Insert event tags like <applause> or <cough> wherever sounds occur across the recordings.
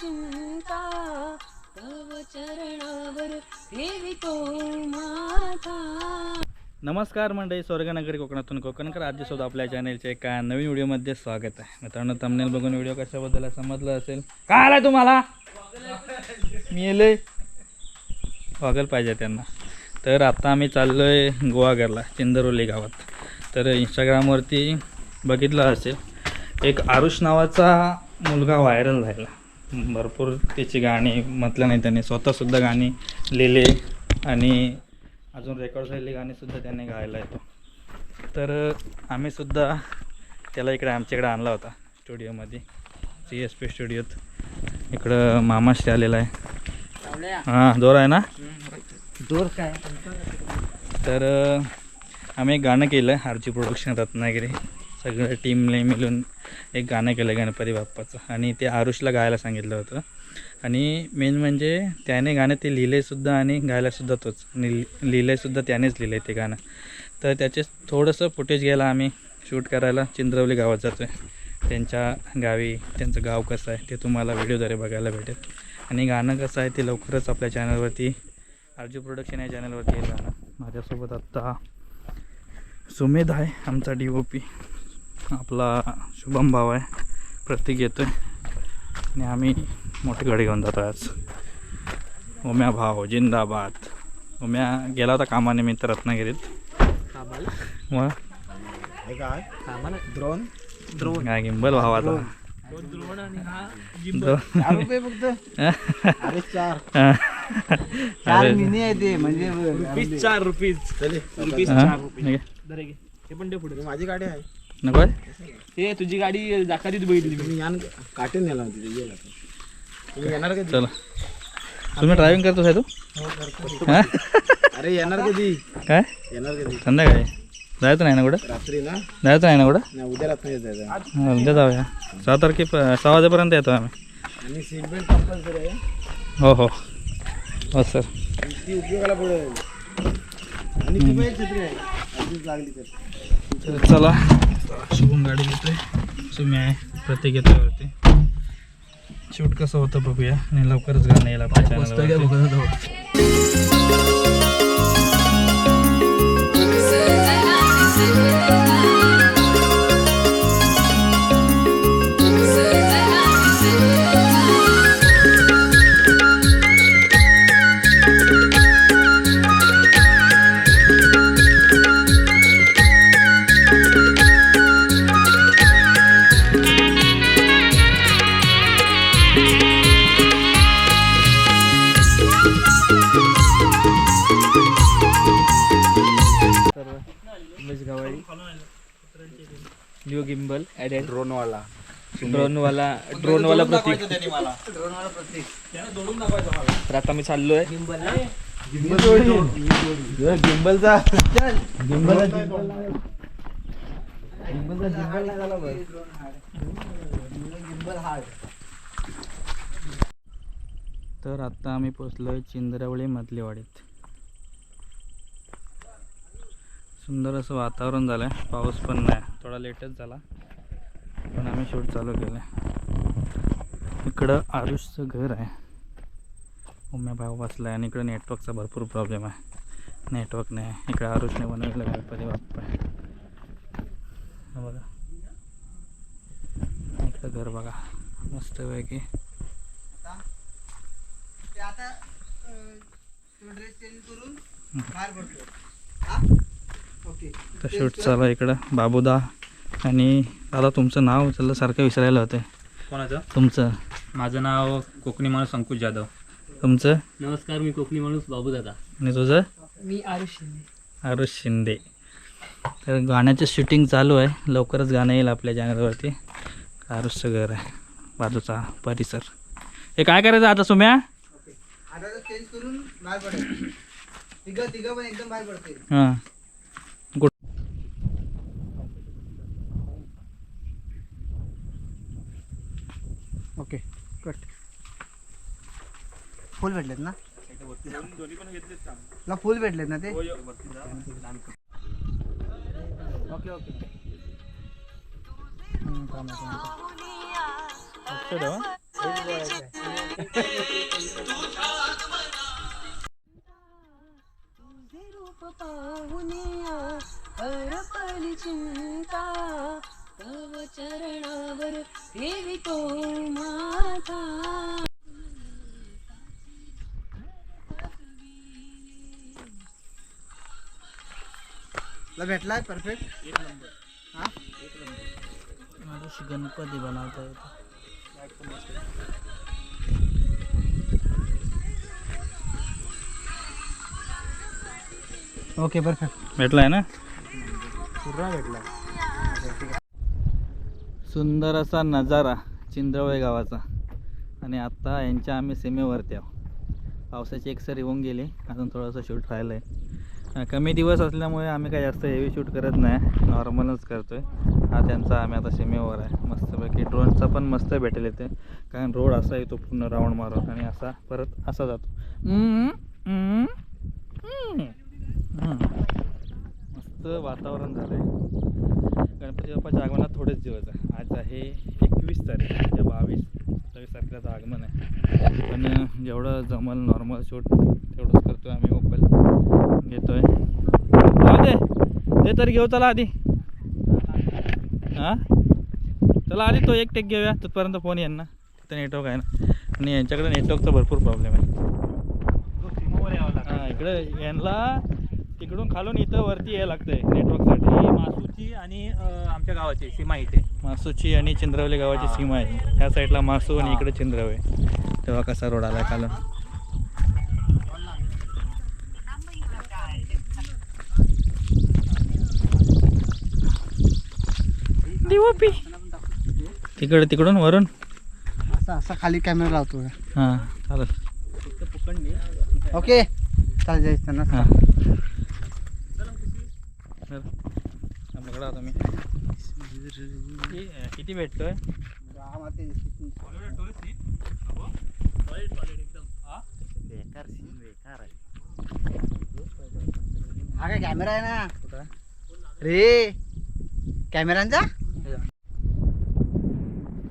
चिंता तव चरणावर ठेवितो माझा नमस्कार मंडळी स्वर्गनगरी कोकणातून कोकणकर आजीसोबत आपल्या चॅनलच्या एका नवीन व्हिडिओमध्ये स्वागत आहे. मित्रांनो तमनेल बघून व्हिडिओ कशाबद्दल समजलं असेल? काय आलाय तुम्हाला? मी येले वागल पाहिजे त्यांना. तर आता आम्ही चाललो आहे गोवाघरला चिंदरोली गावात. तर इंस्टाग्रामवरती बघितलं असेल एक आरुष नावाचा मुलगा व्हायरल झाला. भरपूर त्याची गाणी म्हटलं नाही त्याने स्वतःसुद्धा गाणी लिहिले आणि अजून रेकॉर्ड झालेली गाणीसुद्धा त्याने गायला येतो तर आम्हीसुद्धा त्याला इकडे आमच्याकडे आणला होता स्टुडिओमध्ये सी एस पी स्टुडिओत. इकडं मामाश्री आलेला आहे. हां जोर आहे ना? दूर काय? तर आम्ही एक गाणं केलं आरची प्रोडक्शन रत्नागिरी. सगळ्या टीमने मिळून एक गाणं केलं गणपती बाप्पाचं. आणि ते आरुषला गायला सांगितलं होतं. आणि मेन म्हणजे त्याने गाणं ते लिहिलेसुद्धा आणि गायलासुद्धा तोच. आणि लिहिलंयसुद्धा त्यानेच लिहिलं आहे ते गाणं. तर त्याचे थोडंसं फुटेज घ्यायला आम्ही शूट करायला चिंद्रवली गावात जातो आहे त्यांच्या गावी त्यांचं गाव कसं आहे ते तुम्हाला व्हिडिओद्वारे बघायला भेटेल. आणि गाणं कसं आहे ते लवकरच आपल्या चॅनलवरती आरजू प्रोडक्शन या चॅनलवरती येईल गाणं. माझ्यासोबत आत्ता सुमेध आहे आमचा डी ओ पी आपला शुभम भाव आहे. प्रतीक येतो आहे आणि आम्ही मोठी गाडी घेऊन जातो आज. उम्या भाव जिंदाबाद. उम्या गेला होता कामानिमित्त रत्नागिरीत. मग? ड्रोन काय गिंबल भावाचा हा. म्हणजे हा? हे. हे माझी गाडी आहे. नको? हे तुझी गाडी दाखवली बघितली मी तुम्ही यान काटे नेला तिथे गेला तुम्ही येणार कधी? चला. तुम्ही ड्रायव्हिंग करतोस आहे तू? हा? अरे येणार कधी? काय? येणार कधी? संध्याकाळी. जायचं नाही ना कुठं? रात्री ना जायचं नाही ना कुठं? उद्या रात्री जायचं हा, उद्या जाऊया. सहा तारखे सहा वाजेपर्यंत येतो आम्ही. आणि सीट बेल्ट कंपल्सरी आहे. हो हो. हो सर ती उपयोगाला पडेल. आणि ती एक छत्री आहे. लागली तर. तर चला. शुभम गाडी घेतोय. सुमी आहे. प्रत्येक येतोय वरती. शूट कसं होतं बघूया. आणि लवकरच गाणं येईल आपल्या ड्रोनवाला. ड्रोनवाला ड्रोनवाला प्रतीक. तर आता मी चाललोय. गिंबलचा तर आता आम्ही पोचलो आहे चिंद्रावळी मधलीवाडीत. सुंदर असं वातावरण झालं आहे पाऊस पण नाही. थोडा लेटच झाला. पण आम्ही शूट चालू केलं आहे इकडं आरुषचं घर आहे. उम्या भाऊ बसला आहे आणि इकडं नेटवर्कचा भरपूर प्रॉब्लेम आहे. नेटवर्क नाही. इकडं आरुषने बनवलेलं गणपती बाप्पा आहे. बघा. इकडं घर बघा. मस्तपैकी. ते आता ड्रेस चेंज करून बाहेर पडतो हा? ओके. तर शूट चालू आहे इकडं. बाबूदा. आणि दादा तुमचं नाव उचललं सारखं विसरायला होतं कोणाचं? तुमचं? माझं नाव कोकणी माणूस अंकुश जाधव. तुमचं? नमस्कार मी कोकणी माणूस बाबू दादा. आणि तुझं? मी आरुष शिंदे. आरुष शिंदे. तर गाण्याचं शूटिंग चालू आहे. लवकरच गाणं येईल आपल्या चॅनलवरती आरुषचं घर आहे. बाजूचा परिसर. हे काय करायचं आता सुम्या? आता चेंज करून बाहेर पडेल तिघं तिघं पण एकदम बाहेर पडतील हां गुड ओके कट. फुल भेटलेत ना? तुला फुल भेटलेत ना ते? Okay okay. लक्ष ठेवा तुझे रूप पाहुनिया हरपली चिंता तव चरणावर ठेवितो माथा तुला भेटलाय परफेक्ट गणपती बनवता येतो ओके परफेक्ट भेटलाय ना? पूर्ण भेटलाय. सुंदर असा नजारा चिंद्रवळे गावाचा. आणि आत्ता यांच्या आम्ही सीमेवरती आहोत. पावसाची एक सर येऊन गेली. अजून थोडंसं शूट राहिलं आहे कमी दिवस असल्यामुळे आम्ही काही जास्त हेवी शूट करत नाही. नॉर्मलच करतो आहे हा त्यांचा आम्ही आता सीमेवर आहे. मस्तपैकी ड्रोनचा पण मस्त भेटेल येते कारण रोड असा येतो पूर्ण राऊंड मारून. आणि असा परत असा जातो. मस्त वातावरण झालं आहे गणपती बाप्पाच्या आगमनात थोडेच दिवस. आहे आज आहे एकवीस तारीख म्हणजे बावीस सत्तावीस तारखेला आगमन आहे. पण जेवढं जमल नॉर्मल शूट तेवढंच करतो आहे आम्ही ओपल घेतोय. जाऊ दे ते तरी घेऊ चला आधी. हां? चला आधी तो एक टेक घेऊया तिथपर्यंत फोन येईल ना. तिथं नेटवर्क आहे ना. आणि यांच्याकडे नेटवर्कचा भरपूर प्रॉब्लेम आहे. हां इकडे यांना तिकडून खालून इथं वरती यायला लागतंय नेटवर्कसाठी मासूची आणि अं, आमच्या गावाची सीमा इथे. मासूची आणि चिंद्रवली गावाची हा. सीमा आहे. ह्या साईडला मासू आणि हा. इकडे चिंद्रवळे तेव्हा कसा रोड आला खालून? तिकडे तिकडून वरून? असा असा खाली कॅमेरा लावतो हां चालेल. ओके. चालेल जायचं ना. हां. पकडा तुम्ही कि- किती भेटतोय हा काय कॅमेरा आहे ना रे कॅमेरांचा?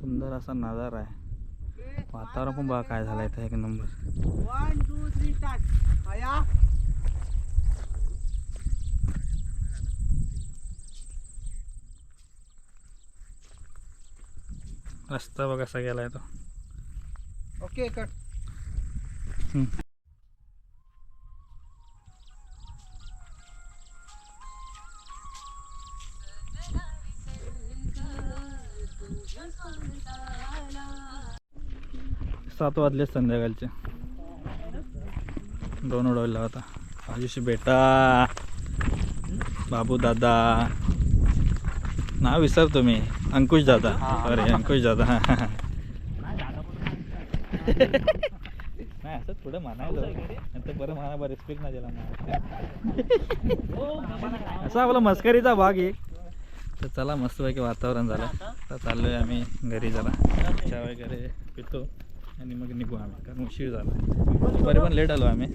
सुंदर असा नजारा आहे. वातावरण पण बघा काय झालं इथं. एक number. One two three start रस्ता बघा कसा गेलाय तो ओके कट. सात वाजले संध्याकाळचे. दोन उडवला होता. आयुष बेटा. बाबू दादा. नाव विसरतो मी. अंकुश दादा. सॉरी अंकुश दादा. <laughs> नाही असं थोडं म्हणायला नंतर बरं म्हणा बरं रिस्पेक्ट नाही दिला मला. असा आपला मस्करीचा भाग एक तर चला मस्तपैकी वातावरण झालं. तर चाललोय आम्ही घरी जरा. चहा वगैरे पितो आणि मग निघू आम्ही. कारण उशीर झाला. दुपारी पण लेट आलो आम्ही.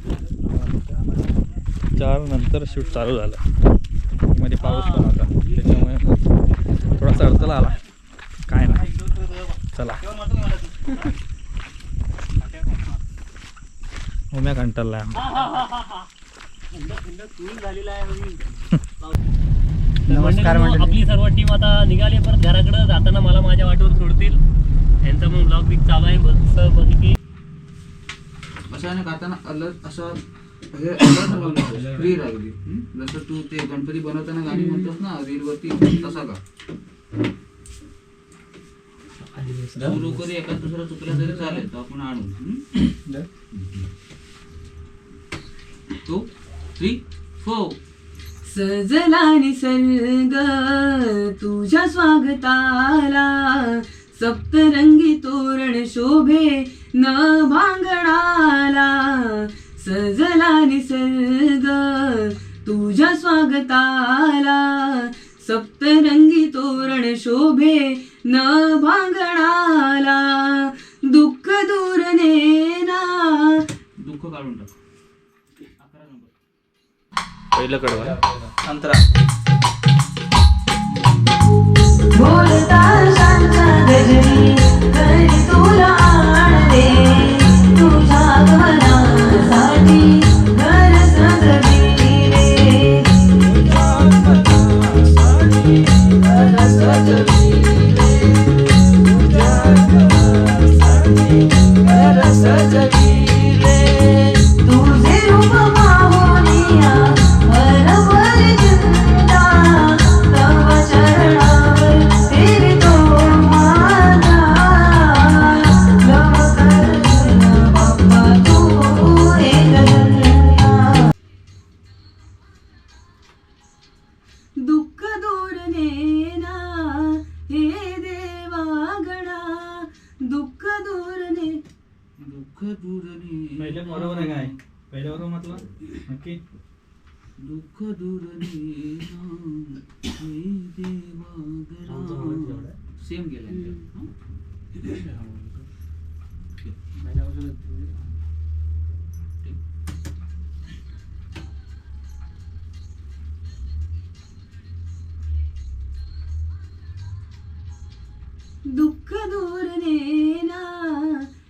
चार नंतर शूट चालू झालं. मध्ये पाऊस पण होता. त्याच्यामुळे अडचण आला काय नाही. चला. उम्या कंटाळला नमस्कार. आपली सर्व टीम आता निघाली परत घराकडे जाताना मला माझ्या वाटेवर सोडतील. यांचा मग ब्लॉग बिग चालू आहे बस बघितली अचानक खाताना अलर्ट असं हे अलर्ट <coughs> फ्री लागली हं? जसं तू ते गणपती बनवताना गाणी म्हणतोस ना रील वरती तसा का? सुरू करी एका दुसरा चुकला तरी चालेल तर आपण आणू. टू थ्री फोर सजला निसर्ग तुझ्या स्वागताला सप्तरंगी तोरण शोभे न भांगणाला सजला निसर्ग तुझ्या स्वागताला सप्तरंगी तोरण शोभे न भांगणाला दुःख दूर नेना. दुःख काढून टाक. अकरा नंबर. पहिलं कडवा. अंतरा. बोलता शांत तुला तुझ्या घरासाठी बरोबर म्हटलं. नक्की. दुःख दूरने हे देवा सेम गेला दुःख दूर नेना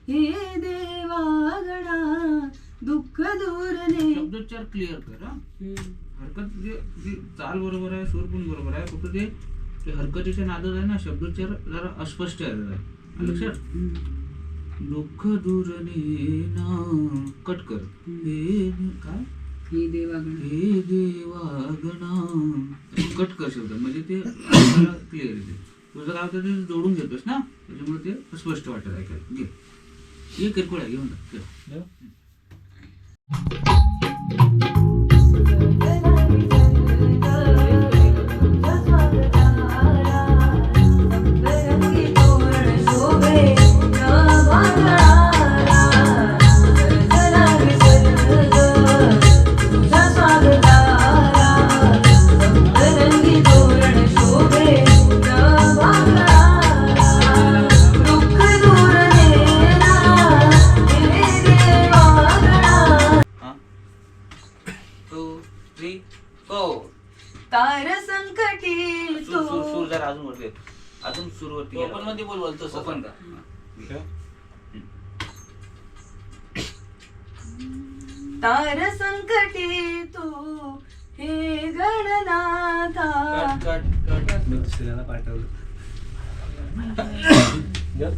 हे देवागणा दुःख दूर ने शब्दोच्चार क्लिअर कर हा. हरकत जे जी चाल बरोबर आहे सूर पण बरोबर आहे फक्त ते ते हरकतीच्या नादात आहे ना शब्दोच्चार जरा अस्पष्ट आहे लक्षात दुःख दूर कट कर. हे काय? हे देवागणा. हे देवागणा. कट कर शब्द. म्हणजे ते क्लिअर येते. तुझं काय होतं ते जोडून घेतोस ना? त्याच्यामुळे ते स्पष्ट वाटत ऐकायला. घे. ये किरकोळ आहे घेऊन जा. अजून वरती येतो. अजून सूर वरती ओपनमध्ये बोल बोलतो ओपन का? तार संकटी तू हे गणनाथा. Cut cut cut. दुसऱ्याला पाठवलं. <coughs>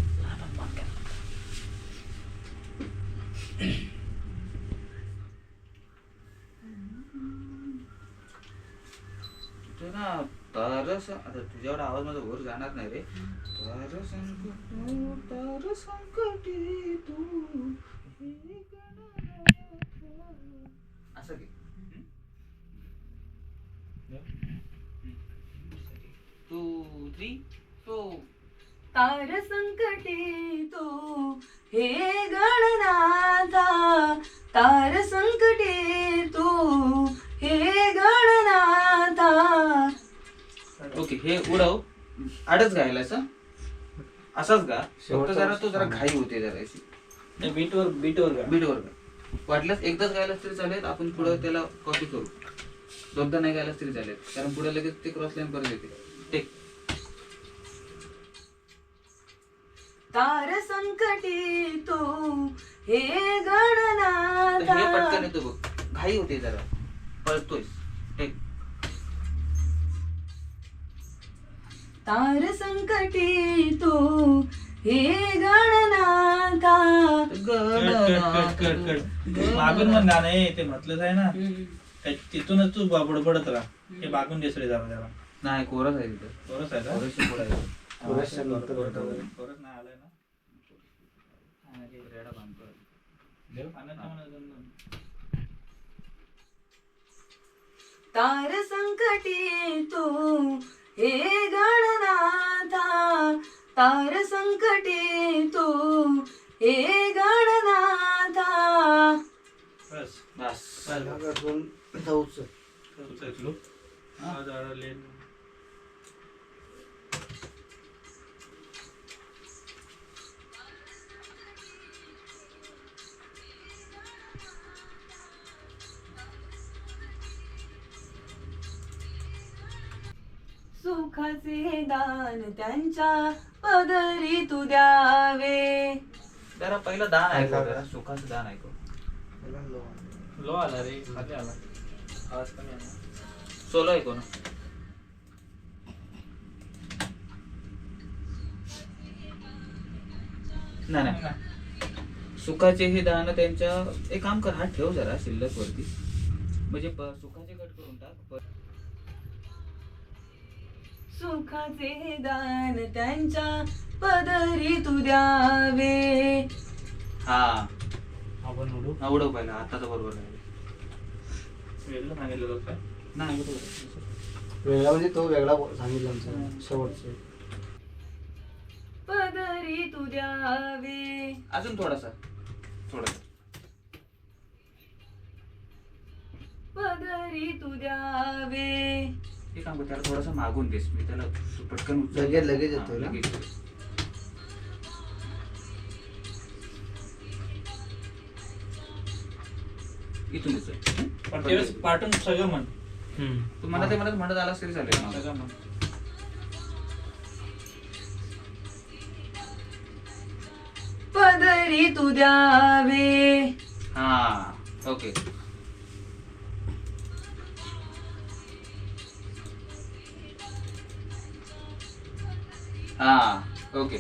ते ना तारस आता तुझ्यावर आवाज माझा वर जाणार नाही रे. तार संकट तार संकटी तू हे गणनाथ. असं घे टू थ्री फोर तार संकटी तू हे गणनाथा. तार संकटी तू हे गणनाथा. ओके हे उडव. आडच गायला असं. असाच गा फक्त जरा तो जरा घाई होते जरा अशी बीटवर बीटवर का बीटवर गा वाटल्यास एकदाच गायलास तरी चालेल आपण पुढे त्याला कॉपी करू. दोनदा नाही गायलास तरी चालेल कारण पुढे लगेच ते क्रॉस लाईन परत येते टेक तार संकटी तू हे तर हे पटकन येतो बघ. घाई होते जरा. पळतोय टेक तार संकटी तू हे कट कट मागून मग गाणं आहे ते म्हटलंच आहे ना. त्या- तिथूनच तू बडबडत राहा. हे मागून देसरे जरा जरा. नाही कोरस आहे तिथं. कोरस आहे का. कोरसच्या नंतर. कोरस नाही आलाय ना. हा, रेडा नाही. तार संकटी तू हे गणनाथा तार संकटी तू. हे गणनाथा. बस बस. जाऊच. हा सुखाचे दान त्यांच्या पदरी तू द्यावे. जरा पहिलं दान ऐकव जरा सुखाचं दान त्याला लो आला. रे खाली आला. आवाज कमी आला सोलो ऐकव ना. नाही नाही. सुखाचे हे दान त्यांच्या एक काम कर हात ठेव जरा शिल्लक वरती. म्हणजे सुखाचे कट करून टाक सुखाचे दान त्यांच्या पदरी तू द्यावे. हा. आपण उडू हा, उडव पहिला आताच बरोबर आहे वेगळं सांगितलं होतं काय? नाही बरोबर. वेगळा म्हणजे तो वेगळा सांगितला आमचा शेवटचा. पदरी तू द्यावे. अजून थोडासा. थोडासा. पदरी तू द्यावे. हे काम कर त्याला थोडासा मागून देस मी त्याला तू पटकन उचल. लगेच- लगेच ना? लगेच. इथून उचल. पण त्यावेळेस पाठवून सगळं म्हण तू म्हणत म्हणत म्हणत आलास तरी चालेल मला. सगळं म्हण पदरी तू द्यावे हा ओके हां ओके.